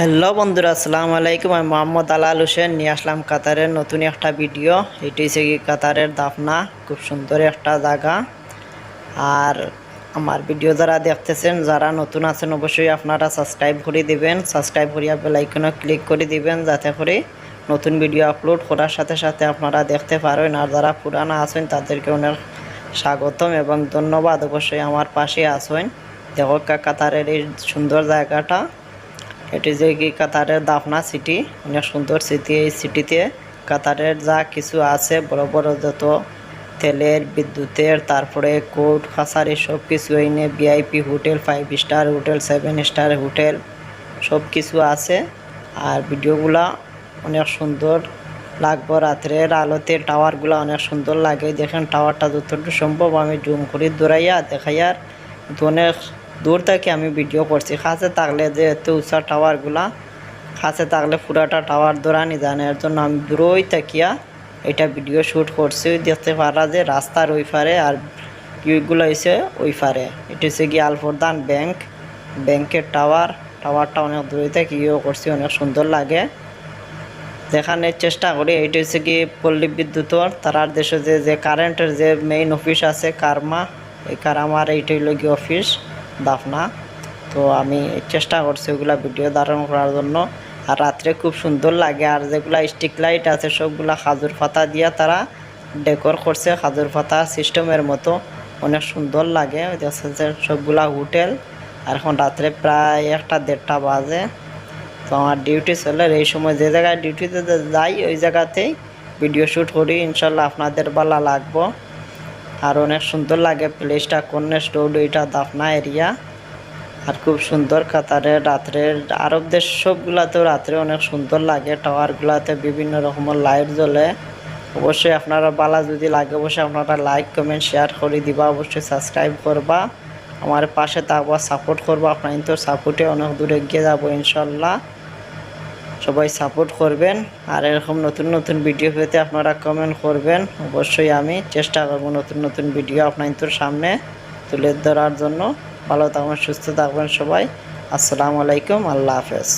Hello বন্ধুরা, আসসালামু আলাইকুম। আমি মোহাম্মদ আলাল হোসেন, নিয়ে আসলাম কাতারের নতুন একটা ভিডিও। এটি হচ্ছে কি কাতারের দাফনা, খুব সুন্দর একটা জায়গা। আর আমার ভিডিও যারা দেখতেছেন, যারা নতুন আছেন, অবশ্যই আপনারা সাবস্ক্রাইব করে দিবেন। সাবস্ক্রাইব করিয়া বেলাইকনে ক্লিক করে দিবেন, যাতে করে নতুন ভিডিও আপলোড করার সাথে সাথে আপনারা দেখতে পারেন। আর যারা পুরানা আছেন, তাদেরকে অনেক স্বাগতম এবং ধন্যবাদ। অবশ্যই আমার পাশে আসেন দেখো কাতারের এই সুন্দর জায়গাটা। এটি যে কি কাতারের দাফনা সিটি অনেক সুন্দর সিটি এই সিটিতে কাতারের যা কিছু আছে, বড় বড় যত তেলের, বিদ্যুতের, তারপরে কোর্ট কাছারি সব কিছু এনে VIP hotel five star hotel seven star hotel সব কিছু আছে। আর ভিডিওগুলা অনেক সুন্দর লাগবো রাত্রের আলোতে, টাওয়ারগুলো অনেক সুন্দর লাগে। দেখেন টাওয়ারটা যতটুকু সম্ভব আমি জুম করি দৌড়াইয়া দেখাইয়ার। কিন্তু অনেক দূর থেকে আমি ভিডিও করছি। কাছে থাকলে যে এত উঁচা টাওয়ারগুলা কাছে থাকলে পুরাটা টাওয়ার দৌড়ানি জানে এর জন্য আমি দূরই থাকিয়া এটা ভিডিও শ্যুট করছি। দেখতে পারা যে রাস্তার ওই পারে আর ভিউগুলো হয়েছে ওই পারে। এটা হচ্ছে গিয়ে আলফরদান ব্যাংক। ব্যাংকের টাওয়ার, টাওয়ারটা অনেক দূরে থেকে ইয়েও করছি, অনেক সুন্দর লাগে। দেখানোর চেষ্টা করি। এইটা হচ্ছে কি পল্লী বিদ্যুতর তারার দেশে যে যে কারেন্টের যে মেইন অফিস আছে, কারমা, এই কারামার এইটা হইল কি অফিস দাফনা তো আমি চেষ্টা করছি ওগুলা ভিডিও ধারণ করার জন্য। আর রাত্রে খুব সুন্দর লাগে, আর যেগুলা স্টিক লাইট আছে, সবগুলা খাজুর পাতা দিয়া তারা ডেকোর করছে, খাজুর পাতা সিস্টেমের মতো। অনেক সুন্দর লাগে সবগুলা হোটেল আর এখন রাত্রে প্রায় একটা দেড়টা বাজে। তো আমার ডিউটি চলে, এই সময় যে জায়গায় ডিউটিতে যাই, ওই জায়গাতেই ভিডিও শ্যুট করি। ইনশাল্লাহ আপনাদের ভালো লাগবো। আর অনেক সুন্দর লাগে প্লেসটা কন্যাস স্টোর ওইটা দাফনা এরিয়া আর খুব সুন্দর কাতারে রাত্রে। আরব দেশ সবগুলাতেও রাত্রে অনেক সুন্দর লাগে। টাওয়ারগুলাতে বিভিন্ন রকমের লাইট জ্বলে। অবশ্যই আপনারা বালা যদি লাগে, অবশ্যই আপনারা লাইক কমেন্ট শেয়ার করে দিবা। অবশ্যই সাবস্ক্রাইব করবা। আমার পাশে থাকবা সাপোর্ট করবা। আপনার তো সাপোর্টে অনেক দূরে গিয়ে যাব, ইনশাল্লাহ। সবাই সাপোর্ট করবেন। আর এরকম নতুন নতুন ভিডিও পেতে আপনারা কমেন্ট করবেন। অবশ্যই আমি চেষ্টা করব নতুন নতুন ভিডিও আপনাদের সামনে তুলে ধরার জন্য। ভালো থাকবেন সুস্থ থাকবেন সবাই। আসসালামু আলাইকুম, আল্লাহ হাফেজ।